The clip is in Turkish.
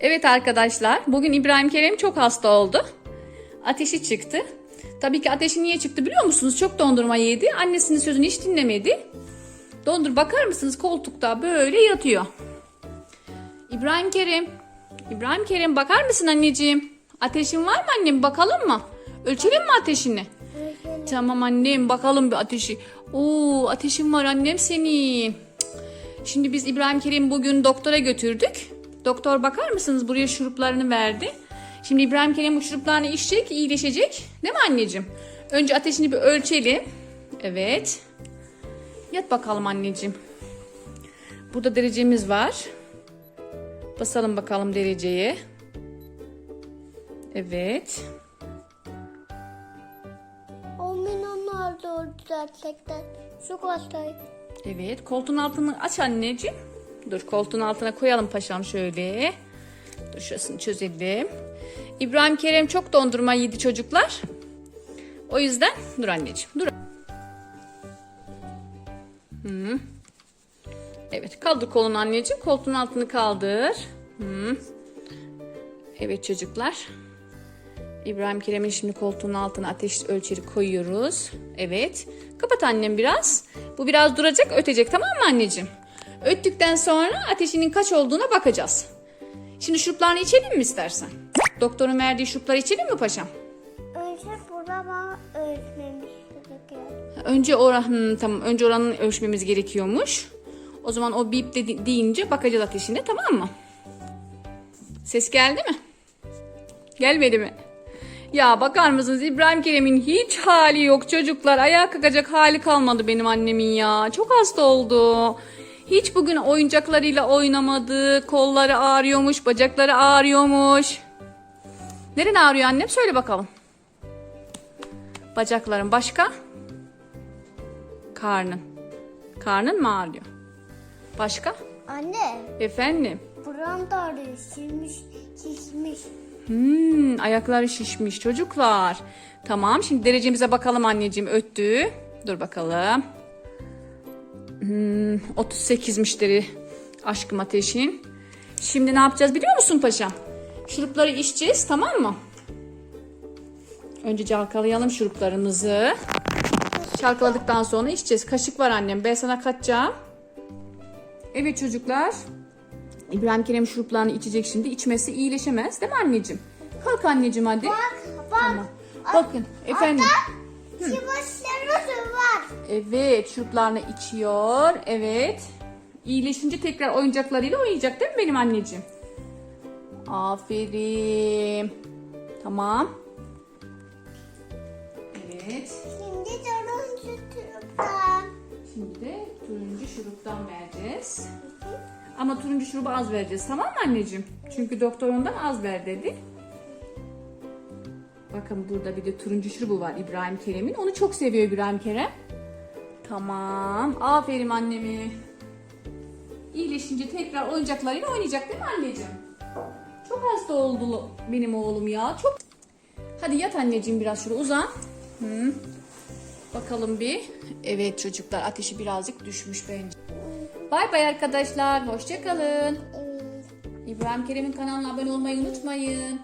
Evet arkadaşlar, bugün İbrahim Kerem çok hasta oldu. Ateşi çıktı. Tabii ki ateşi niye çıktı biliyor musunuz? Çok dondurma yedi. Annesinin sözünü hiç dinlemedi. Dondur bakar mısınız koltukta böyle yatıyor. İbrahim Kerem, İbrahim Kerem bakar mısın anneciğim? Ateşin var mı annem? Bakalım mı? Ölçelim mi ateşini? Tamam annem bakalım bir ateşi. Oo ateşin var annem senin. Şimdi biz İbrahim Kerim'i bugün doktora götürdük. Doktor bakar mısınız buraya şuruplarını verdi. Şimdi İbrahim Kerim bu şuruplarını içecek, iyileşecek. Değil mi anneciğim? Önce ateşini bir ölçelim. Evet. Yat bakalım anneciğim. Burada derecemiz var. Basalım bakalım dereceye. Evet. 10 milyonlar da oldu gerçekten. Çok hastayım. Evet, koltuğun altını aç anneciğim. Dur, koltuğun altına koyalım paşam şöyle. Dur şurasını çözelim. İbrahim Kerem çok dondurma yedi çocuklar. O yüzden dur anneciğim, dur. Hı. Evet, kaldır kolunu anneciğim. Koltuğun altını kaldır. Hı. Evet çocuklar. İbrahim Kerem'in şimdi koltuğun altına ateş ölçeri koyuyoruz. Evet. Kapat annem biraz. Bu biraz duracak, ötecek tamam mı anneciğim? Öttükten sonra ateşinin kaç olduğuna bakacağız. Şimdi şuruplarını içelim mi istersen? Doktorun verdiği şurupları içelim mi paşam? Önce burama ölçmemiz gerekiyor. Önce oran, hmm, tamam önce oranını ölçmemiz gerekiyormuş. O zaman o bip de deyince bakacağız ateşine tamam mı? Ses geldi mi? Gelmedi mi? Ya bakar mısınız İbrahim Kerem'in hiç hali yok çocuklar. Ayağa kalkacak hali kalmadı benim annemin ya. Çok hasta oldu. Hiç bugün oyuncaklarıyla oynamadı. Kolları ağrıyormuş, bacakları ağrıyormuş. Neren ağrıyor annem? Söyle bakalım. Bacakların başka? Karnın. Karnın mı ağrıyor? Başka? Anne, Efendim? buram da ağrıyor. Şişmiş, şişmiş. Hmm, ayakları şişmiş çocuklar. Tamam şimdi derecemize bakalım anneciğim öttü. Dur bakalım. Hmm, 38'miş deri aşkım ateşin. Şimdi ne yapacağız biliyor musun paşam? Şurupları içeceğiz tamam mı? Önce çalkalayalım şuruplarımızı. Çalkaladıktan sonra içeceğiz. Kaşık var annem. Ben sana katacağım. Evet çocuklar. İbrahim Kerem şuruplarını içecek şimdi. İçmesi iyileşemez değil mi anneciğim? Kalk anneciğim hadi. Bak, bak. Bakın efendim. Var. Evet şuruplarını içiyor. Evet. İyileşince tekrar oyuncaklarıyla oynayacak değil mi benim anneciğim? Aferin. Tamam. Evet. Şimdi turuncu turuptan. Şimdi de turuncu şuruptan vereceğiz. Ama turuncu şurubu az vereceğiz tamam mı anneciğim? Çünkü doktor ondan az ver dedi. Bakın burada bir de turuncu şurubu var İbrahim Kerem'in. Onu çok seviyor İbrahim Kerem. Tamam. Aferin annemi. İyileşince tekrar oyuncaklarıyla oynayacak değil mi anneciğim? Çok hasta oldu benim oğlum ya. Çok. Hadi yat anneciğim biraz şuraya uzan. Hı. Bakalım bir. Evet çocuklar ateşi birazcık düşmüş bence. Bay bay arkadaşlar. Hoşçakalın. İbrahim Kerem'in kanalına abone olmayı unutmayın.